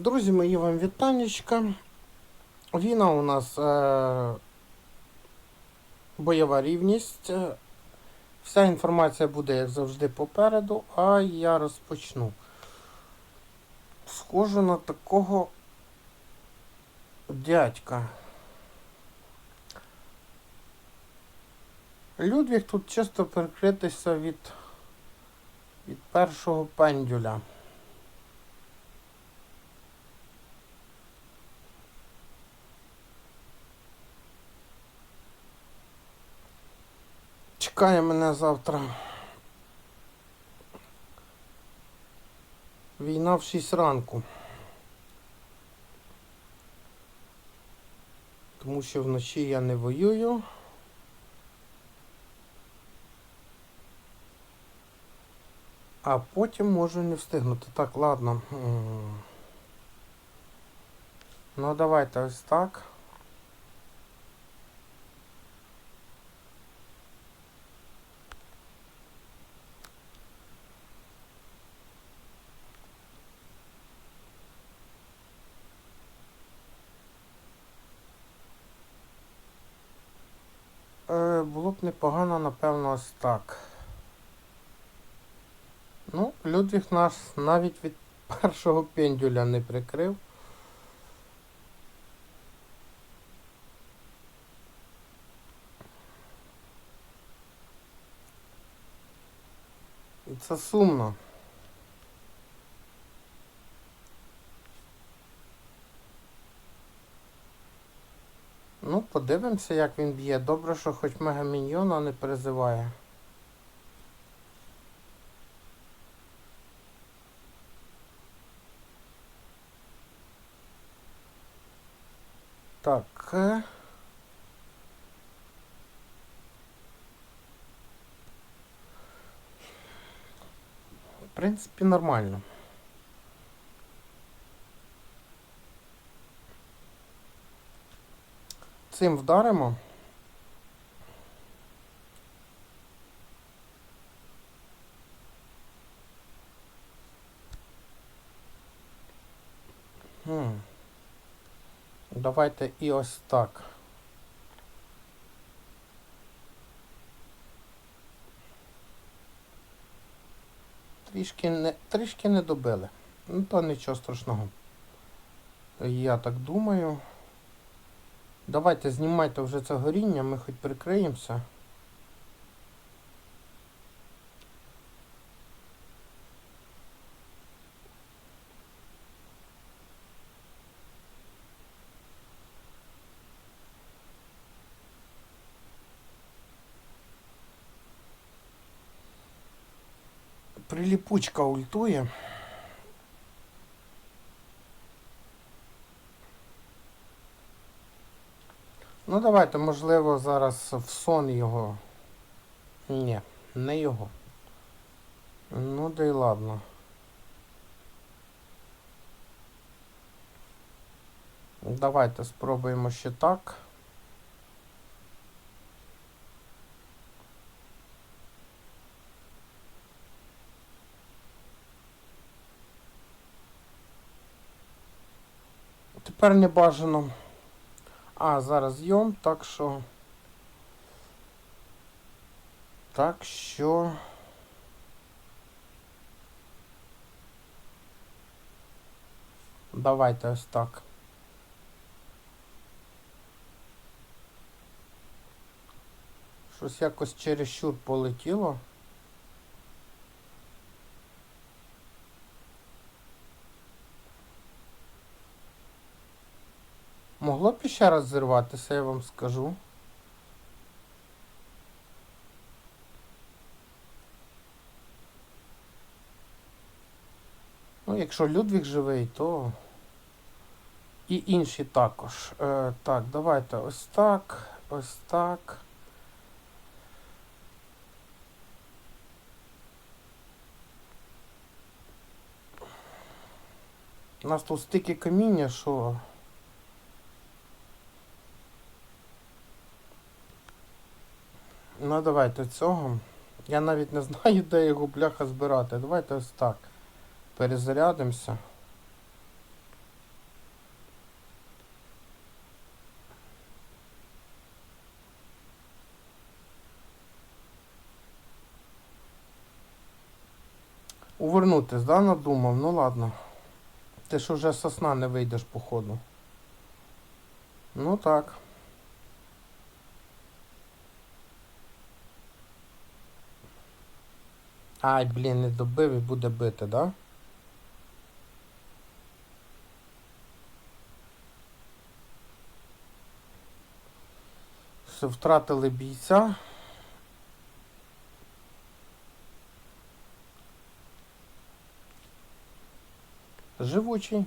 Друзі, мої вам вітанечка. Війна у нас е, бойова рівність. Е, Вся інформація буде, як завжди, попереду, а я розпочну. Схожу на такого дядька. Людвіг тут чисто прикритися від, від першого пендюля. Чекає мене завтра. Війна в 6 ранку. Тому що вночі я не воюю. А потім можу не встигнути. Так, ладно. Ну давайте ось так. Е, було б непогано, напевно, ось так. Ну, Людвіг нас навіть від першого пендюля не прикрив. І це сумно. Ну, подивимося, як він б'є. Добре, що хоч мегаміньйона не призиває. Так. В принципі, нормально. Цим вдаримо. Давайте і ось так. Трішки не, трішки не добили. Ну, то нічого страшного. Я так думаю. Давайте знімайте вже це горіння, ми хоч прикриємося. Приліпучка ультує. Ну давайте, можливо, зараз в сон його. Ні, не його. Ну да й ладно. Давайте спробуємо ще так. Тепер не бажано. А, зараз йом, так що. Так що. Давайте ось так. Щось якось чересчур полетіло. Могло б ще раз зірватися, я вам скажу. Ну, якщо Людвіг живий, то і інші також. Е, так, давайте ось так, ось так. У нас тут стільки каміння, що Ну давайте цього. Я навіть не знаю, де його бляха збирати. Давайте ось так. Перезарядимося. Увернутись, да, надумав? Ну ладно. Ти ж вже сосна не вийдеш, походу. Ну так. Ай, блін, не добив і буде бити, да? Все, втратили бійця. Живучий.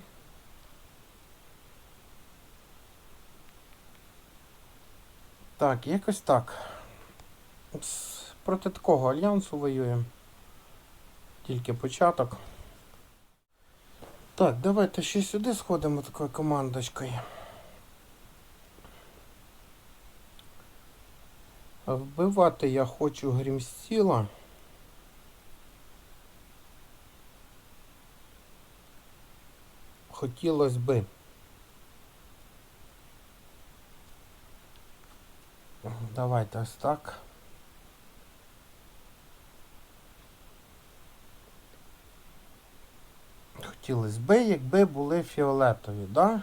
Так, якось так. Проти такого альянсу воюємо. Тільки початок. Так, давайте ще сюди сходимо такою командочкою. Вбивати я хочу грімстіла. Хотілося би. Давайте ось так. Хотілося би, якби були фіолетові, да?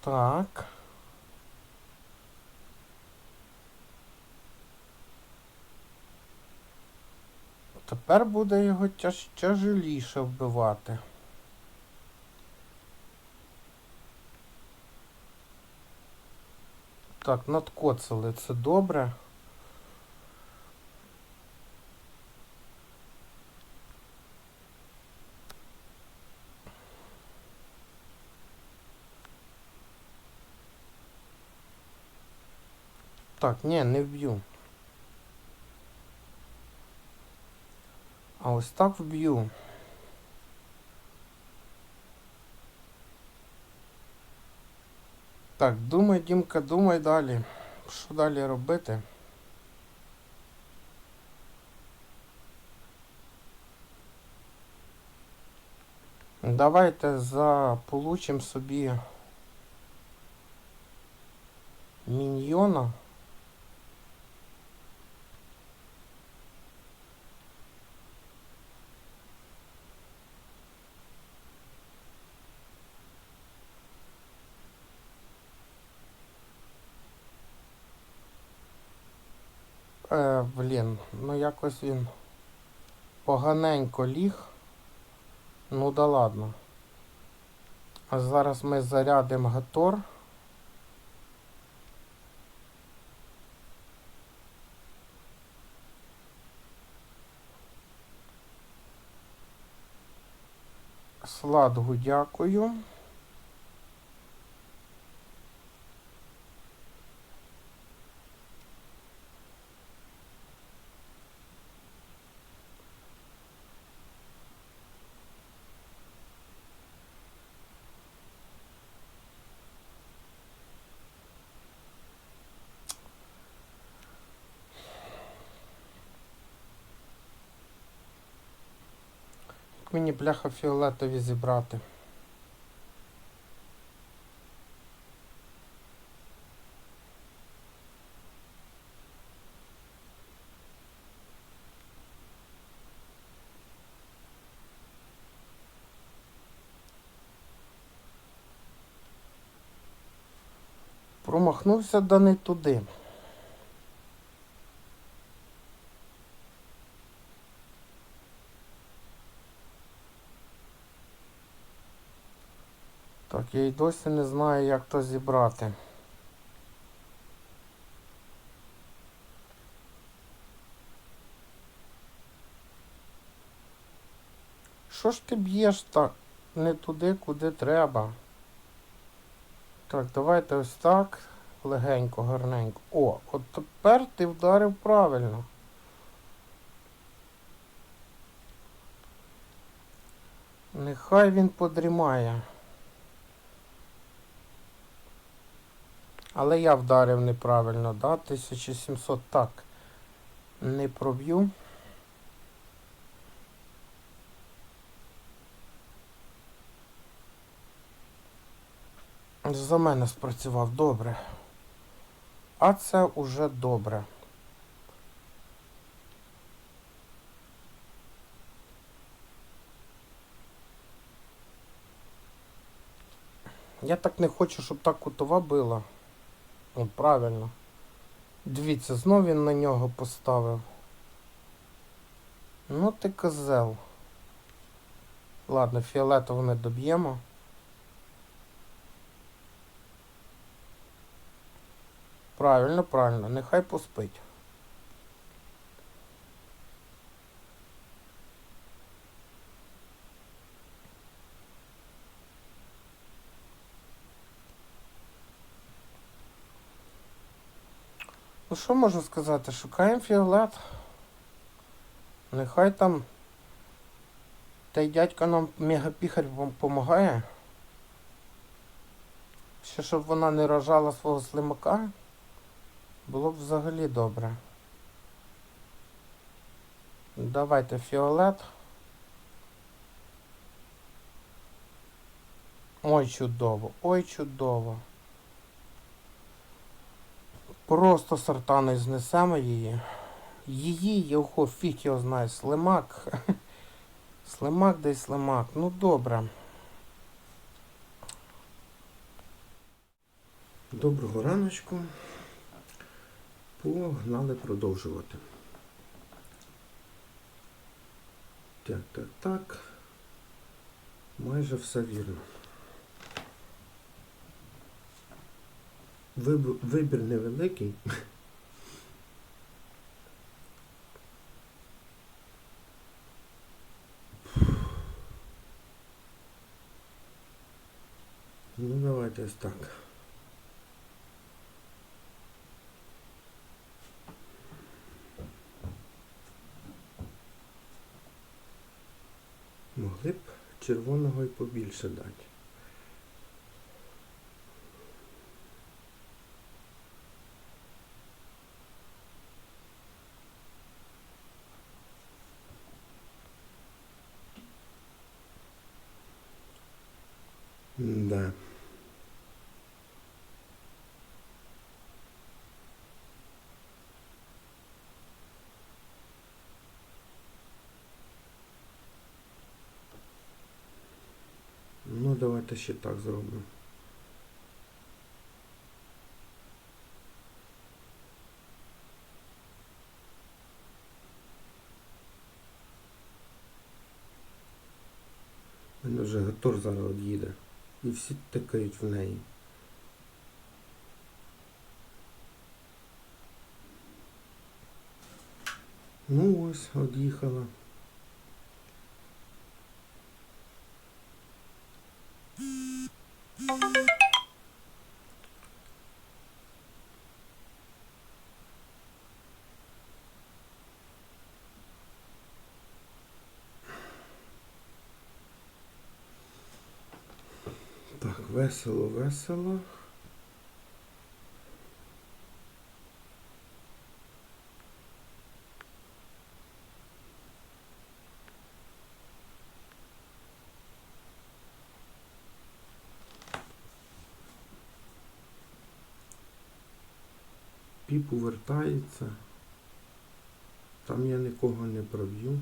Так. Тепер буде його тяж, тяжеліше вбивати. Так, надкоцали, це добре. Так, ні, не вб'ю. А ось так вб'ю. Так, думай, Дімка, думай далі. Що далі робити? Давайте заполучимо собі міньйона. Е, блін, ну якось він поганенько ліг. Ну да ладно. А зараз ми зарядимо гатор. Сладгу дякую. Мені бляха фіолетові зібрати. Промахнувся да туди. Так, я й досі не знаю, як то зібрати. Що ж ти б'єш так не туди, куди треба? Так, давайте ось так. Легенько, гарненько. О, от тепер ти вдарив правильно. Нехай він подрімає. Але я вдарив неправильно, да? 1700 так. Не проб'ю. За мене спрацював добре. А це уже добре. Я так не хочу, щоб так кутова била. От правильно. Дивіться, знов він на нього поставив. Ну ти козел. Ладно, фіолетово не доб'ємо. Правильно, правильно, нехай поспить. Що можу сказати? Шукаємо фіолет. Нехай там той дядько нам мегапіхарь допомагає. Ще щоб вона не рожала свого слимака. Було б взагалі добре. Давайте фіолет. Ой, чудово, ой, чудово. Просто сортани знесемо її. Її, його фіг його знає, слимак. Слимак десь слимак. Ну добре. Доброго раночку. Погнали продовжувати. Так, так, так. Майже все вірно. Вибір невеликий. Ну, давайте ось так. Могли б червоного і побільше дати. Да. Ну, давайте ще так зробимо. Мене вже Гатор зараз од'їде. І всі тикають в неї. Ну ось, од'їхала. Так, весело, весело. Піп увертається. Там я нікого не проб'ю.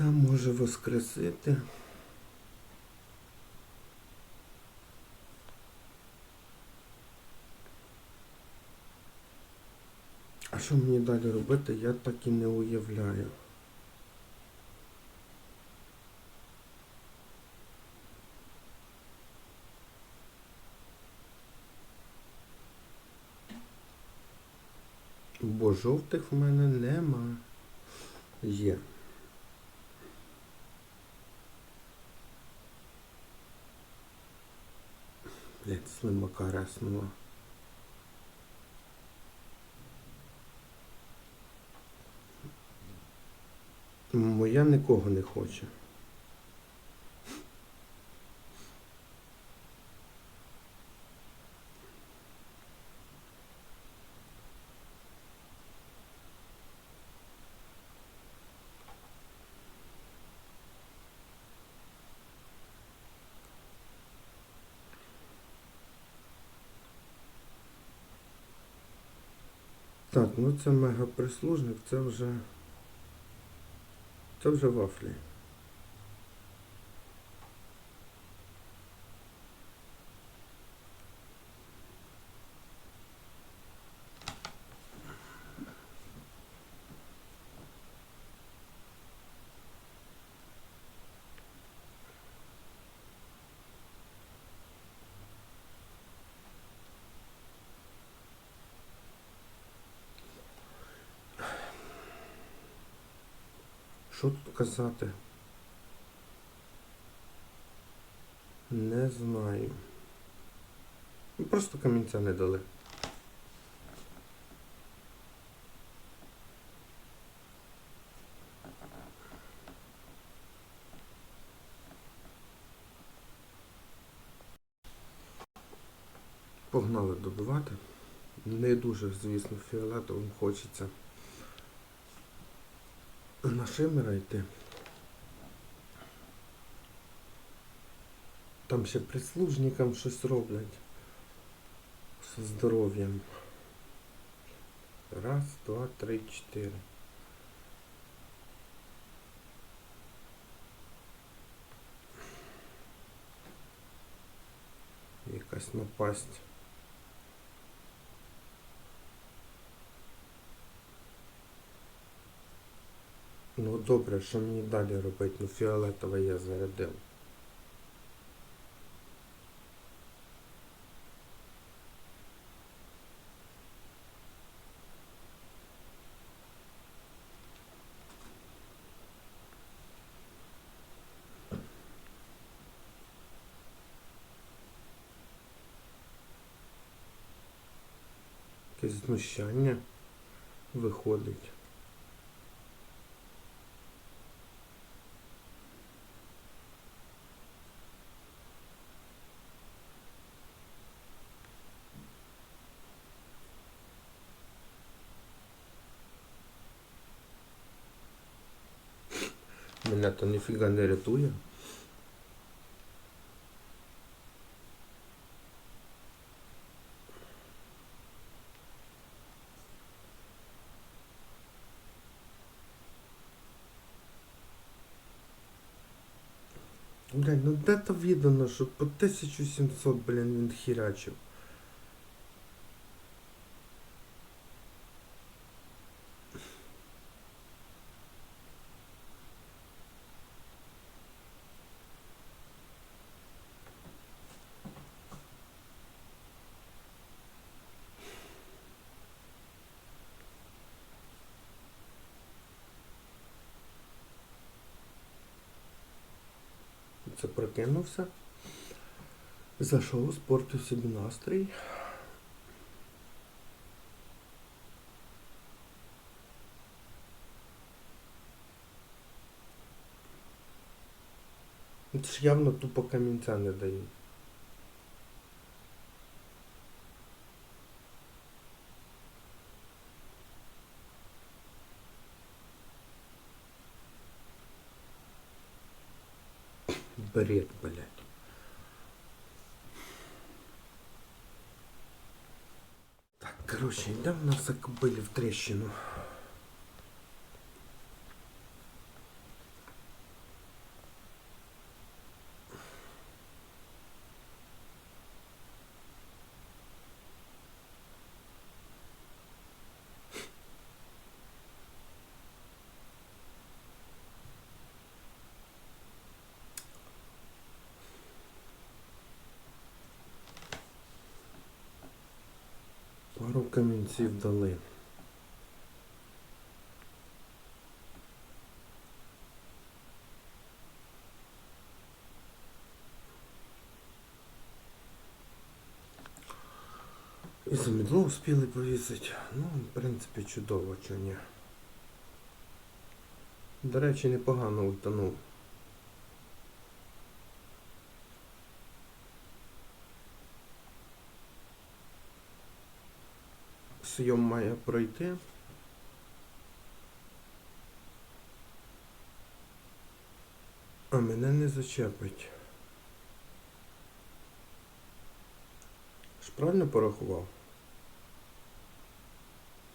Ця може воскресити. А що мені далі робити, я так і не уявляю. Бо жовтих в мене нема. Є. Блять, слимака реснула. Моя нікого не хоче. Так, ну це мегаприслужник, це вже. Це вже вафлі. Що тут казати? Не знаю. Ну, Просто камінця не дали. Погнали добивати. Не дуже, звісно, фіолетовим хочеться на шимера йти. Там ще прислужникам щось роблять. Зі здоров'ям. Раз, два, три, чотири. Якась напасть. Ну добре, що мені далі робити? Ну фіолетове я зарядив. Якесь знущання виходить. Мене то ніфіга не рятує. Блядь, ну де то віддано, що по 1700, блін, він хірячив. Це прокинувся. Зайшов, спортив собі настрій. Це ж явно тупо камінця не дають. Бред, блядь. Так, короче, недавно закобили в трещину. Камінців дали. І замідло успіли повісити. Ну, в принципі, чудово, чи ні. До речі, непогано утонув. Сйом має пройти. А мене не зачепить. Ж правильно порахував?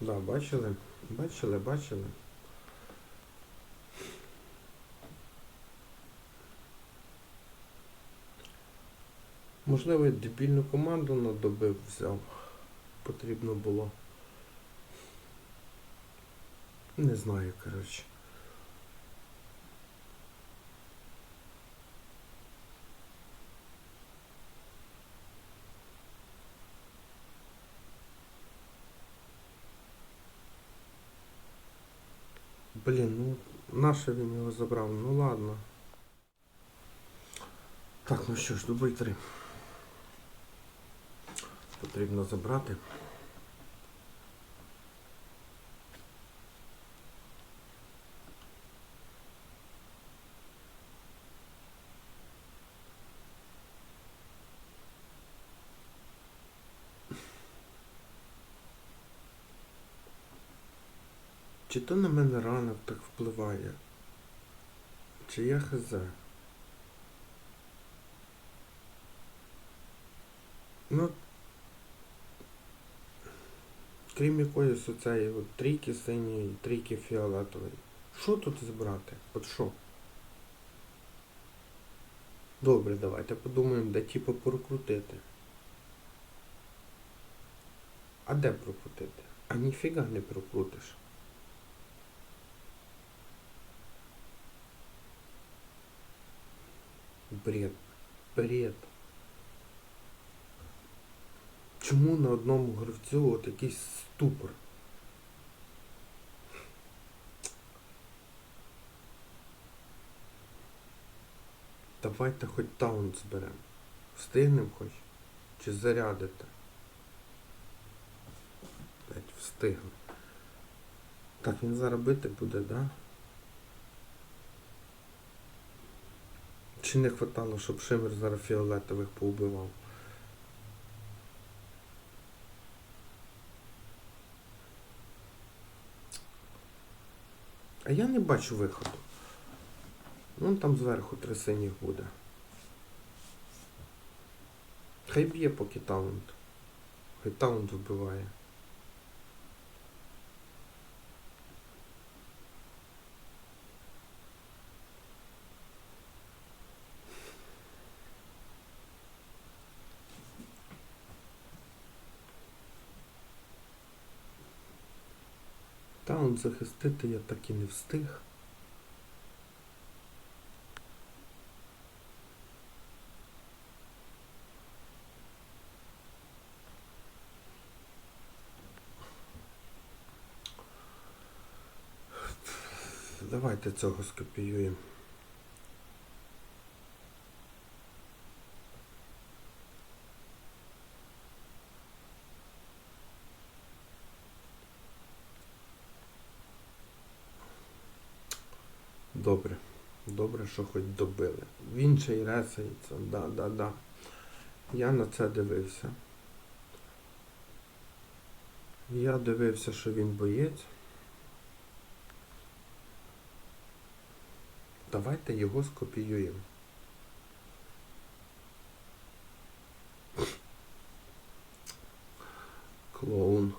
Да, бачили? Бачили, бачили. Можливо, я дебільну команду на добив взяв. Потрібно було. Не знаю, коротше. Блін, ну наше він його забрав, ну ладно. Так, ну що ж, дубль три. Потрібно забрати. То на мене ранок так впливає? Чи я хз? Ну, крім якоїсь оцеї трійки синьої, трійки фіолетової. Що тут збирати? От що? Добре, давайте подумаємо, де типу прокрутити. А де прокрутити? А ніфіга не прокрутиш. Бред. Бред. Чому на одному гравцю от якийсь ступор? Давайте хоч таунт зберемо. Встигнемо хоч? Чи зарядите? Блять, встигли. Так, він зараз бити буде, да? Чи не хватало, щоб Шимер зараз фіолетових поубивав? А я не бачу виходу. Ну там зверху три синіх буде. Хай б'є поки таунт. Хай таунт вбиває. Таунт захистити я так і не встиг. Давайте цього скопіюємо. Добре. Що хоч добили. Він ще й ресається. Да, да, да. Я на це дивився. Я дивився, що він боєць. Давайте його скопіюємо. Клоун.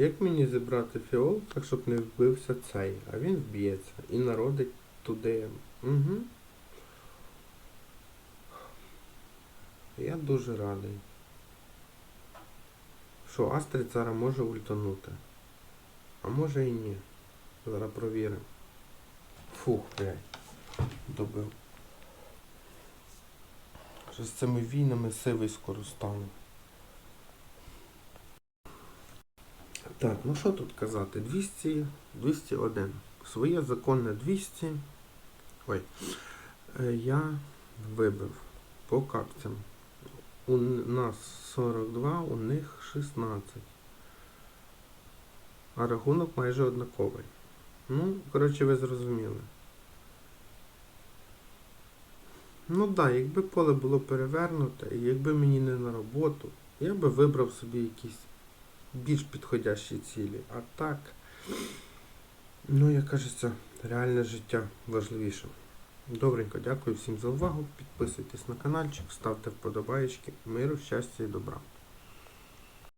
Як мені зібрати фіол, так щоб не вбився цей, а він вб'ється і народить туди. Угу. Я дуже радий. Що Астрид зараз може ультанути. А може і ні. Зараз провіримо. Фух, блядь. Добив. Що з цими війнами сивий скоро стану. Так, ну що тут казати? 200, 201. Своє законне 200. Ой. Е, Я вибив по капцям. У нас 42, у них 16. А рахунок майже однаковий. Ну, коротше, ви зрозуміли. Ну так, да, якби поле було перевернуте, якби мені не на роботу, я би вибрав собі якісь більш підходящі цілі. А так, ну, як кажеться, реальне життя важливіше. Добренько, дякую всім за увагу. Підписуйтесь на каналчик, ставте вподобаєчки. Миру, щастя і добра.